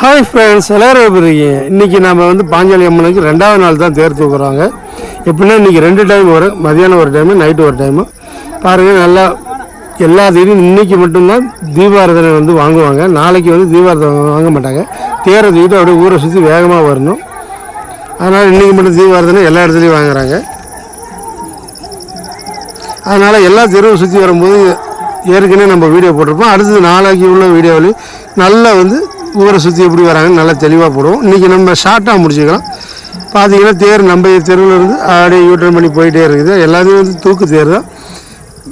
Hi friends எல்லோரும் எப்படி இருக்கீங்க? இன்றைக்கி நம்ம வந்து பாஞ்சாலி அம்மனுக்கு ரெண்டாவது நாள் தான் தேர் தூக்குறாங்க. எப்படின்னா இன்றைக்கி ரெண்டு டைம் வரும். மதியானம் ஒரு டைமு நைட்டு ஒரு டைமு பாருங்கள் நல்லா எல்லா தேதியும் இன்றைக்கி மட்டும்தான் தீபாரதனை வந்து வாங்குவாங்க. நாளைக்கு வந்து தீபாரதனை வாங்க மாட்டாங்க. தேரை தூக்கிட்டு அப்படியே ஊரை சுற்றி வேகமாக வரணும். அதனால் இன்றைக்கி மட்டும் தீபாரதனை எல்லா இடத்துலையும் வாங்குறாங்க. அதனால் எல்லா தெருவும் சுற்றி வரும்போது ஏற்கனவே நம்ம வீடியோ போட்டிருப்போம். அடுத்தது நாளைக்கு உள்ள வீடியோவில் நல்லா வந்து ஊரை சுற்றி எப்படி வராங்கன்னு நல்லா தெளிவாக போடுவோம். இன்றைக்கி நம்ம ஷார்ட்டாக முடிச்சுக்கலாம். பார்த்தீங்கன்னா தேர் நம்ம தெருவில் இருந்து அப்படியே யூட்டர்ன் பண்ணி போயிட்டே இருக்குது. எல்லாத்தையும் வந்து தூக்கு தேர் தான்.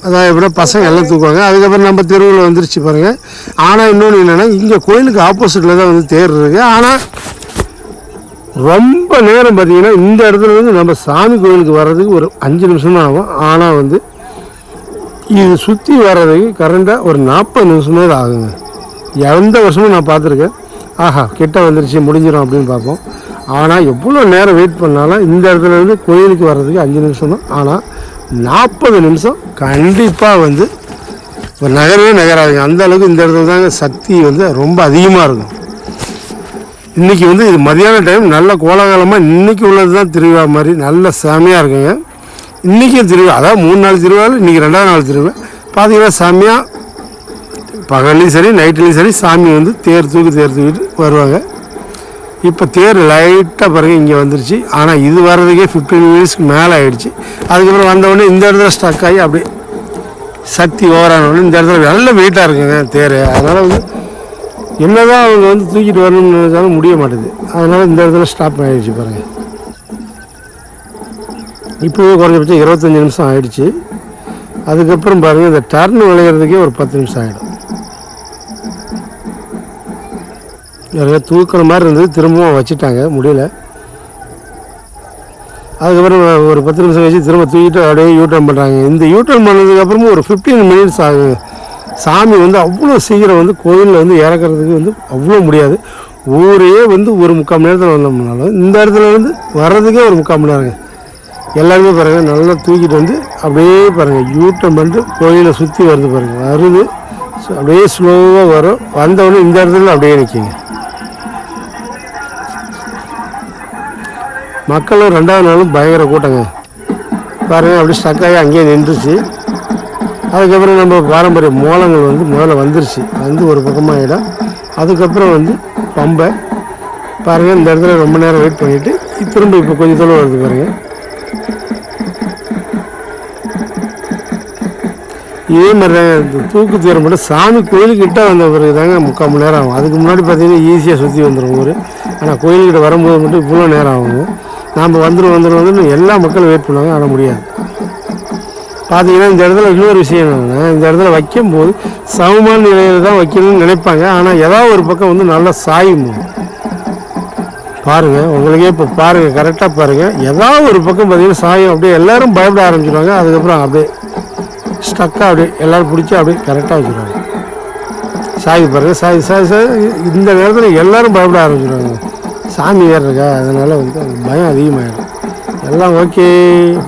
அதாவது எப்படின்னா பசங்க எல்லாம் தூக்குவாங்க. அதுக்கப்புறம் நம்ம தெருவில் வந்துருச்சு பாருங்கள் ஆனால் இன்னொன்று என்னென்னா இங்கே கோயிலுக்கு ஆப்போசிட்டில் தான் வந்து தேர் இருக்குது ஆனால் ரொம்ப நேரம் பார்த்தீங்கன்னா இந்த இடத்துல இருந்து நம்ம சாமி கோயிலுக்கு வர்றதுக்கு ஒரு அஞ்சு நிமிஷம் ஆகும். ஆனால் வந்து இது சுற்றி வர்றதுக்கு கரண்டாக ஒரு நாற்பது நிமிஷமே ஆகுங்க. எந்த வருஷமும் நான் பார்த்துருக்கேன். ஆஹா கிட்ட வந்துருச்சு முடிஞ்சிடும் அப்படின்னு பார்ப்போம். ஆனால் எவ்வளோ நேரம் வெயிட் பண்ணாலும் இந்த இடத்துலேருந்து கோயிலுக்கு வர்றதுக்கு அஞ்சு நிமிஷம் தான். ஆனால் நாற்பது நிமிஷம் கண்டிப்பாக வந்து ஒரு நகரவே நகராதுங்க. அந்த அளவுக்கு இந்த இடத்துல தாங்க சக்தி வந்து ரொம்ப அதிகமாக இருக்கும். இன்றைக்கி வந்து இது மதியான டைம் நல்ல கோலாகலமாக இன்றைக்கி உள்ளது தான் திருவிழா மாதிரி நல்ல செமையாக இருக்குங்க. இன்றைக்கும் திருவிழா அதாவது மூணு நாள் திருவிழா இன்றைக்கி ரெண்டாவது நாள் திருவிழா. பார்த்தீங்கன்னா சாமியாக பகல்லையும் சரி நைட்லேயும் சரி சாமி வந்து தேர் தூக்கி தேர் தூக்கிட்டு வருவாங்க. இப்போ தேர் லைட்டாக பிறகு இங்கே வந்துருச்சு. ஆனால் இது வர்றதுக்கே ஃபிஃப்டீன் மினிட்ஸ்க்கு மேலே ஆகிடுச்சு அதுக்கப்புறம் வந்தவுடனே இந்த இடத்துல ஸ்டக் ஆகி அப்படியே சக்தி ஓவரானவுடனே இந்த இடத்துல நல்ல வெயிட்டாக இருக்குங்க தேர். அதனால் வந்து என்னதான் அவங்க வந்து தூக்கிட்டு வரணும்னு நினைச்சாலும் முடிய மாட்டேது. அதனால் இந்த இடத்துல ஸ்டாப் ஆகிடுச்சு பாருங்கள் இப்போவே குறைஞ்சபட்சம் இருபத்தஞ்சி நிமிஷம் ஆகிடுச்சு அதுக்கப்புறம் பாருங்கள் இந்த டர்ன் விளையிறதுக்கே ஒரு பத்து நிமிஷம் ஆகிடும் நிறைய தூக்கிற மாதிரி இருந்தது. திரும்பவும் வச்சுட்டாங்க முடியல. அதுக்கப்புறம் ஒரு பத்து நிமிஷம் கழிச்சு திரும்ப தூக்கிட்டு அப்படியே யூட்டர்ன் பண்ணுறாங்க இந்த யூட்டர்ன் பண்ணதுக்கப்புறமும் ஒரு ஃபிஃப்டீன் மினிட்ஸ் ஆகும் சாமி வந்து அவ்வளோ சீக்கிரம் வந்து கோயிலில் வந்து இறக்குறதுக்கு வந்து அவ்வளோ முடியாது. ஊரே வந்து ஒரு முக்கால் மணி நேரத்தில் வந்தோம்னாலும் இந்த இடத்துல வந்து வர்றதுக்கே ஒரு முக்கால் மணி நேரங்க. எல்லாருமே பாருங்கள் நல்லா தூக்கிட்டு வந்து அப்படியே பாருங்கள் யூட்டன் பண்ணிட்டு கோயிலை சுற்றி வருது பாருங்கள் வருது. அப்படியே ஸ்லோவாக வரும். வந்தவொடனே இந்த இடத்துல அப்படியே நிற்கிங்க மக்களும் ரெண்டாவது நாளும் பயங்கர கூட்டங்க. பாருங்கள் அப்படியே ஸ்டக்காகி ஆகி அங்கேயே நின்றுச்சு. அதுக்கப்புறம் நம்ம பாரம்பரிய மூலங்கள் வந்து முதல்ல வந்துருச்சு. வந்து ஒரு பக்கமாக இடம் அதுக்கப்புறம் வந்து பம்பை. பாருங்கள் இந்த இடத்துல ரொம்ப நேரம் வெயிட் பண்ணிவிட்டு திரும்ப இப்போ கொஞ்சம் தூரம் வருது பாருங்கள் இதே மாதிரி தாங்க இந்த தூக்கு தீரம் மட்டும் சாமி கோயிலுக்கிட்ட வந்த பிறகு தாங்க முக்கால் மணி நேரம் ஆகும். அதுக்கு முன்னாடி பார்த்தீங்கன்னா ஈஸியாக சுற்றி வந்துடும் ஊர். ஆனால் கோயிலுக்கிட்ட வரும்போது மட்டும் இவ்வளோ நேரம் ஆகும். நாம் வந்துடும் வந்துடும் வந்துடும் எல்லா மக்களும் வெயிட் பண்ணுவாங்க. ஆட முடியாது. பார்த்தீங்கன்னா இந்த இடத்துல இன்னொரு விஷயம் என்னென்னா இந்த இடத்துல வைக்கும்போது சமமான நிலையில் தான் வைக்கணும்னு நினைப்பாங்க. ஆனால் ஏதாவது ஒரு பக்கம் வந்து நல்லா சாயும் பாருங்க உங்களுக்கே இப்போ பாருங்கள் கரெக்டாக பாருங்கள் ஏதாவது ஒரு பக்கம் பார்த்தீங்கன்னா சாயம் அப்படியே எல்லோரும் பயப்பட ஆரம்பிச்சிடுவாங்க அதுக்கப்புறம் அப்படியே ஸ்டக்காக அப்படியே எல்லோரும் பிடிச்சி அப்படியே கரெக்டாக வச்சுருவாங்க. சாய் பாருங்கள் சாய் சாய் சாய். இந்த நேரத்தில் எல்லோரும் பயப்பட ஆரம்பிச்சிடுவாங்க சாமி வேறு இருக்கா? அதனால் வந்து பயம் அதிகமாகிடும் எல்லாம் ஓகே.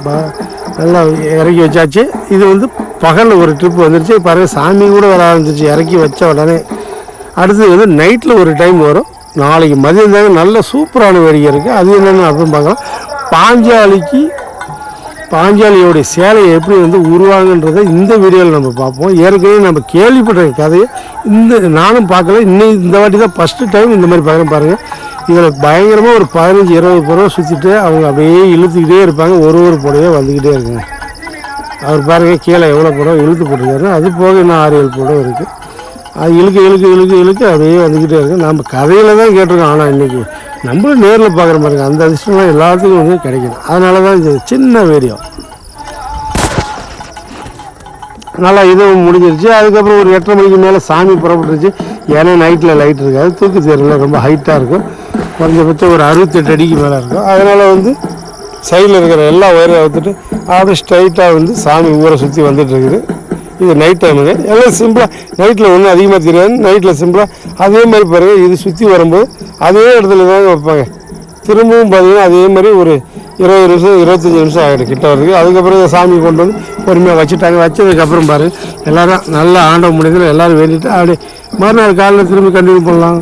பா நல்லா இறக்கி வச்சாச்சு. இது வந்து பகலில் ஒரு ட்ரிப் வந்துருச்சு. பாருங்கள் சாமி கூட வர ஆரம்பிச்சிச்சு இறக்கி வச்ச உடனே. அடுத்தது வந்து நைட்டில் ஒரு டைம் வரும். நாளைக்கு மதியம் தாங்க நல்ல சூப்பரான வேடிக்கை இருக்குது அது என்னென்னு அப்படின்னு பார்க்கலாம். பாஞ்சாலிக்கு பாஞ்சாலியோடைய சேலையை எப்படி வந்து உருவாங்கன்றதை இந்த வீடியோவில் நம்ம பார்ப்போம். ஏற்கனவே நம்ம கேள்விப்பட்ட கதையை இந்த நானும் பார்க்கல. இன்னும் இந்த வாட்டி தான் ஃபஸ்ட்டு டைம் இந்த மாதிரி பார்க்குறேன் பாருங்கள் இதில் பயங்கரமாக ஒரு பதினஞ்சு இருபது புறவை சுற்றிட்டு அவங்க அப்படியே இழுத்துக்கிட்டே இருப்பாங்க. ஒரு ஒரு புடவையே வந்துக்கிட்டே இருக்குங்க. அவர் பாருங்கள் கீழே எவ்வளோ புடவை இழுத்து போட்டுருக்காரு அது போக இன்னும் ஆறு ஏழு புடவை இருக்குது அது இழுக்க இழுக்க இழுக்க இழுக்க அப்படியே வந்துக்கிட்டே இருக்குது நம்ம கதையில் தான் கேட்டிருக்கோம். ஆனால் இன்றைக்கி நம்மளும் நேரில் பார்க்குற மாதிரி அந்த அதிர்ஷ்டம்லாம் எல்லாத்துக்கும் வந்து கிடைக்கணும் அதனால தான் இந்த சின்ன வீடியோ. நல்லா இதுவும் முடிஞ்சிருச்சு. அதுக்கப்புறம் ஒரு எட்டரை மணிக்கு மேலே சாமி புறப்பட்டுருச்சு. ஏன்னா நைட்டில் லைட் இருக்காது. தூக்கு தேர்வில் ரொம்ப ஹைட்டாக இருக்கும். குறைஞ்சபட்சம் ஒரு அறுபத்தெட்டு அடிக்கு மேலே இருக்கும். அதனால் வந்து சைடில் இருக்கிற எல்லா ஒயரையும் அவுத்துட்டு அப்படியே ஸ்ட்ரைட்டாக வந்து சாமி ஊரை சுற்றி வந்துட்டுருக்குது இது நைட் டைமுங்க எல்லாம் சிம்பிளாக நைட்டில் ஒன்றும் அதிகமாக தெரியாது. நைட்டில் சிம்பிளாக அதே மாதிரி பாருங்கள் இது சுற்றி வரும்போது அதே இடத்துல தாங்க வைப்பாங்க. திரும்பவும் பார்த்தீங்கன்னா அதே மாதிரி ஒரு இருபது நிமிஷம் இருபத்தஞ்சி நிமிஷம் ஆகிடும் கிட்ட வருது. அதுக்கப்புறம் இதை சாமி கொண்டு வந்து பொறுமையாக வச்சுட்டாங்க. வச்சதுக்கப்புறம் பாருங்கள் எல்லோரும் நல்லா ஆண்ட முடியுதுன்னு எல்லோரும் வேண்டிட்டு அப்படியே மறுநாள் காலையில் திரும்பி கண்டினியூ பண்ணலாம்.